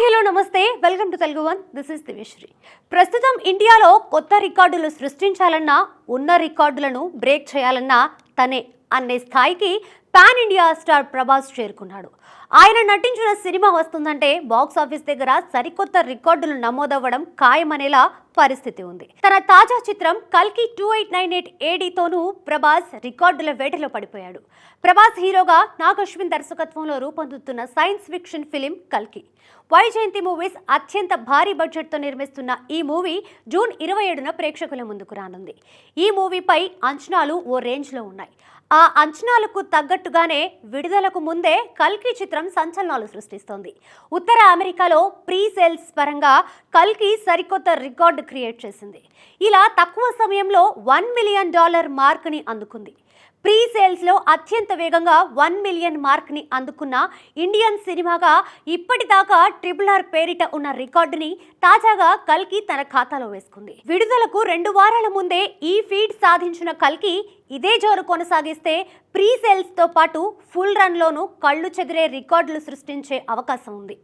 Hi hello నమస్తే. Welcome to Telugu one this is Divyasri ప్రస్తుతం ఇండియాలో కొత్త రికార్డులు సృష్టించాలన్నా ఉన్న రికార్డులను బ్రేక్ చేయాలన్నా తనే అనే స్థాయికి పాన్ ఇండియా స్టార్ ప్రభాస్ చేరుకున్నాడు. ఆయన నటించిన సినిమా వస్తుందంటే బాక్స్ ఆఫీస్ దగ్గర సరికొత్త రికార్డులు నమోదవ్వడం ఖాయమనేలా పరిస్థితి ఉంది. తన తాజా చిత్రం కల్కి టూ ఎయిట్ నైన్ ఎయిట్ ఏడీతోనూ ప్రభాస్ రికార్డుల వేటలో పడిపోయాడు. ప్రభాస్ హీరోగా నాగశ్విన్ దర్శకత్వంలో రూపొందుతున్న సైన్స్ ఫిక్షన్ ఫిలిం కల్కి. వైజయంతి మూవీస్ అత్యంత భారీ బడ్జెట్తో నిర్మిస్తున్న ఈ మూవీ జూన్ ఇరవై ఏడున ప్రేక్షకుల ముందుకు రానుంది. ఈ మూవీపై అంచనాలు ఓ రేంజ్లో ఉన్నాయి. ఆ అంచనాలకు తగ్గట్టుగానే విడుదలకు ముందే కల్కి చిత్రం సంచలనాలు సృష్టిస్తోంది. ఉత్తర అమెరికాలో ప్రీ సేల్స్ పరంగా కల్కి సరికొత్త రికార్డు క్రియేట్ చేసింది. ఇలా తక్కువ సమయంలో వన్ మిలియన్ డాలర్ మార్క్ని అందుకుంది. ప్రీ సేల్స్లో అత్యంత వేగంగా వన్ మిలియన్ మార్క్ని అందుకున్న ఇండియన్ సినిమాగా ఇప్పటిదాకా ట్రిపుల్ ఆర్ పేరిట ఉన్న రికార్డుని తాజాగా కల్కి తన ఖాతాలో వేసుకుంది. విడుదలకు రెండు వారాల ముందే ఈ ఫీడ్ సాధించిన కల్కి ఇదే జోరు కొనసాగిస్తే ప్రీ సేల్స్తో పాటు ఫుల్ రన్లోనూ కళ్ళు చెదిరే రికార్డులు సృష్టించే అవకాశం ఉంది.